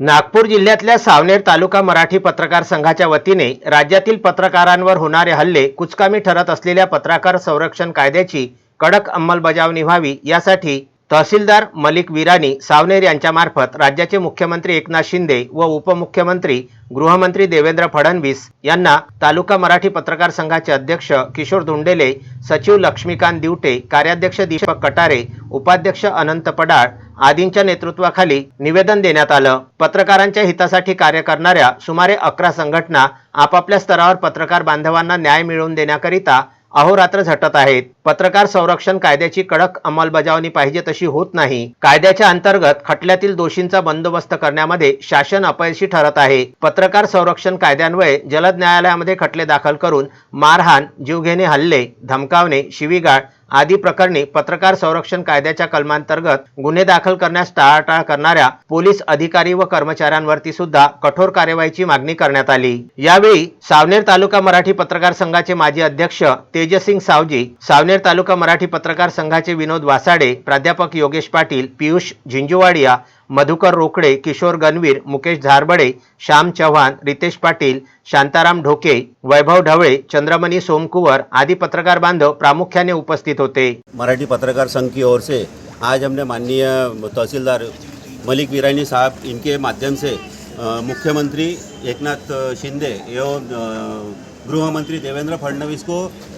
नागपूर जिल्ह्यातल्या सावनेर तालुका मराठी पत्रकार संघाच्या वतीने राज्यातील पत्रकारांवर होणारे हल्ले कुचकामी ठरत असलेल्या पत्रकार संरक्षण कायद्याची कडक अंमलबजावणी व्हावी यासाठी तहसीलदार मलिक विरानी सावनेर यांच्यामार्फत राज्याचे मुख्यमंत्री एकनाथ शिंदे व उपमुख्यमंत्री गृहमंत्री देवेंद्र फडणवीस यांना तालुका मराठी पत्रकार संघाचे अध्यक्ष किशोर धुंडेले सचिव लक्ष्मीकांत दिवटे कार्याध्यक्ष दीपक कटारे उपाध्यक्ष अनंत पडाळ आदींच्या नेतृत्वाखाली निवेदन देण्यात आलं. पत्रकारांच्या हितासाठी कार्य करणाऱ्या सुमारे अकरा संघटना आपापल्या स्तरावर पत्रकार बांधवांना न्याय मिळवून देण्याकरिता अहोरात्र झटत आहेत. पत्रकार संरक्षण कायद्याची कडक अंमलबजावणी पाहिजे तशी होत नाही. कायद्याच्या अंतर्गत खटल्यातील दोषींचा बंदोबस्त करण्यामध्ये शासन अपयशी ठरत आहे. पत्रकार संरक्षण कायद्यान्वये जलद न्यायालयामध्ये खटले दाखल करून मारहाण जीवघेणे हल्ले धमकावणे शिवीगाळ आदी प्रकरणी पत्रकार संरक्षण कायद्याच्या कलमांतर्गत गुन्हे दाखल करण्यास टाळाटाळ करणाऱ्या पोलीस अधिकारी व कर्मचाऱ्यांवरती सुद्धा कठोर कार्यवाहीची मागणी करण्यात आली. यावेळी सावनेर तालुका मराठी पत्रकार संघाचे माजी अध्यक्ष तेजसिंग सावजी सावनेर तालुका मराठी पत्रकार संघाचे विनोद वासाडे प्राध्यापक योगेश पाटील पियुष झिंजुवाडिया मधुकर रोकडे किशोर गणवीर मुकेश झारबडे श्याम चव्हाण रितेश पाटील शांताराम ढोके वैभव ढवळे चंद्रमणी सोमकुवर आदी पत्रकार बांधव प्रामुख्याने उपस्थित होते. मराठी पत्रकार संघ की ओर से आज हमने माननीय तहसीलदार मलिक वीरानी साहब इनके माध्यम से मुख्यमंत्री एकनाथ शिंदे एवं गृहमंत्री गृह मंत्री देवेंद्र फडणवीस को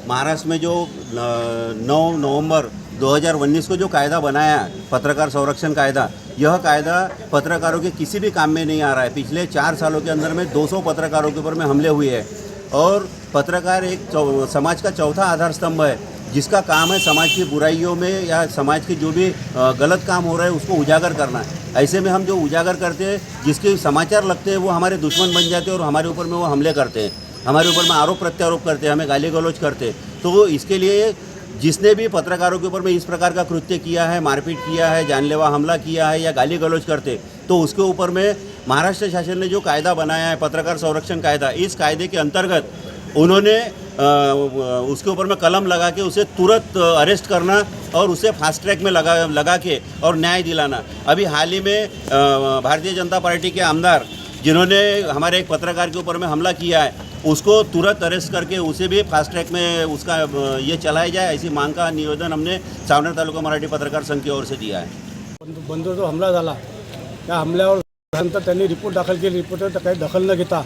महाराष्ट्र में जो नौ नवंबर 2019 को जो कायदा बनाया, पत्रकार संरक्षण कायदा, यह कायदा पत्रकारों के किसी भी काम में नहीं आ रहा है। पिछले चार सालों के अंदर में 200 पत्रकारों के ऊपर में हमले हुए हैं। और पत्रकार एक समाज का चौथा आधार स्तंभ है, जिसका काम है समाज की बुराइयों में या समाज के जो भी गलत काम हो रहा है, उसको उजागर करना है। ऐसे में हम जो उजागर करते हैं, जिसके समाचार लगते हैं, वो हमारे दुश्मन बन जाते हैं और हमारे ऊपर में वो हमले करते हैं। हमारे ऊपर में आरोप प्रत्यारोप करते हैं, हमें गाली गलौज करते हैं। तो इसके लिए जिसने भी पत्रकारों के ऊपर में इस प्रकार का कृत्य किया है, मारपीट किया है, जानलेवा हमला किया है या गाली गलौज करते तो उसके ऊपर में महाराष्ट्र शासन ने जो कायदा बनाया है, पत्रकार संरक्षण कायदा, इस कायदे के अंतर्गत उन्होंने उसके ऊपर में कलम लगा के उसे तुरंत अरेस्ट करना और उसे फास्ट ट्रैक में लगा लगा के और न्याय दिलाना। अभी हाल ही में भारतीय जनता पार्टी के आमदार जिन्होंने हमारे एक पत्रकार के ऊपर में हमला किया है, उसको तुरंत अरेस्ट करके उसे भी फास्ट ट्रैक में उसका ये चलाया जाए, ऐसी मांग का निवेदन हमने सावनेर तालुका मराठी पत्रकार संघ की ओर से दिया है। बंधू जो हमला झाला त्या हमल्यावर नंतर त्यांनी रिपोर्ट दाखल केली. रिपोर्टवर काही दखल न घेता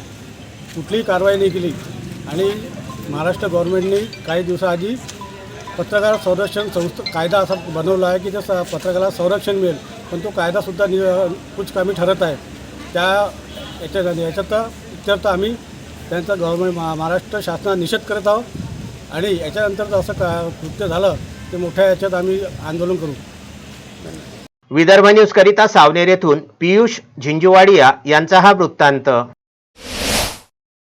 कुठलीही कारवाई नाही केली. आणि महाराष्ट्र गव्हर्नमेंटने काही दिवसाआधी पत्रकार संरक्षण संस्था कायदा असा बनवला आहे की त्या पत्रकाराला संरक्षण मिळेल. पण तो कायदासुद्धा नि कुछ कमी ठरत आहे. त्या याच्यात याच्यात तर आम्ही त्यांचा गव्हर्मेंट मा महाराष्ट्र शासनात निषेध करत आहोत. आणि याच्यानंतर जर असं का कृत्य झालं ते मोठ्या याच्यात आम्ही आंदोलन करू. विदर्भ न्यूज करिता सावनेर येथून पियुष झिंजुवाडिया यांचा हा वृत्तांत.